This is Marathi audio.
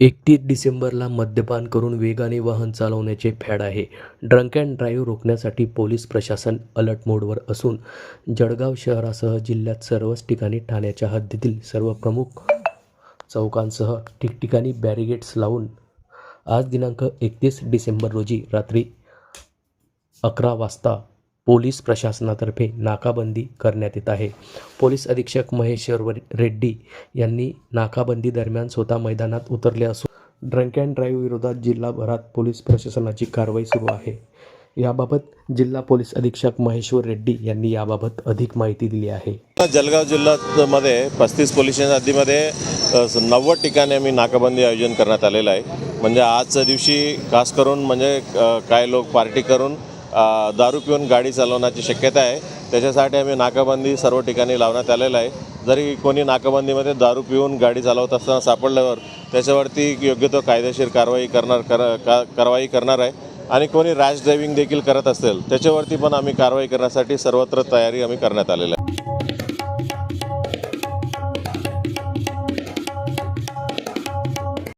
एकतीस डिसेंबरला मद्यपान करून वेगाने वाहन चालवण्याचे फॅड आहे. ड्रंक अँड ड्राईव्ह रोखण्यासाठी पोलीस प्रशासन अलर्ट मोडवर असून जळगाव शहरासह जिल्ह्यात सर्वच ठिकाणी ठाण्याच्या हद्दीतील सर्व प्रमुख चौकांसह ठिकठिकाणी बॅरिगेट्स लावून आज दिनांक एकतीस डिसेंबर रोजी रात्री अकरा वाजता पोलीस प्रशासनातर्फे नाकाबंदी करण्यात येत आहे. पोलीस अधीक्षक महेश्वर रेड्डी यांनी नाकाबंदी दरम्यान स्वतः मैदानात उतरले असून ड्रंक अँड ड्राईव्ह विरोधात जिल्हाभरात पोलीस प्रशासनाची कारवाई सुरू आहे. याबाबत जिल्हा पोलीस अधीक्षक महेश्वर रेड्डी यांनी याबाबत अधिक माहिती दिली आहे. जळगाव जिल्ह्यामध्ये पस्तीस पोलीस हद्दीमध्ये नव्वद ठिकाणी आम्ही नाकाबंदी आयोजन करण्यात आलेलं आहे. म्हणजे आजच्या दिवशी खास करून म्हणजे काय काही लोक पार्टी करून दारू पिऊन गाडी चालवण्याची शक्यता आहे. त्याच्यासाठी आम्ही नाकाबंदी सर्व ठिकाणी लावण्यात आलेलं आहे. जरी कोणी नाकाबंदीमध्ये दारू पिऊन गाडी चालवत असताना सापडल्यावर त्याच्यावरती योग्य तो कायदेशीर कारवाई करणार कर का कारवाई करणार आहे. आणि कोणी रॅश ड्रायव्हिंग देखील करत असेल त्याच्यावरती पण आम्ही कारवाई करण्यासाठी सर्वत्र तयारी आम्ही करण्यात आलेली आहे.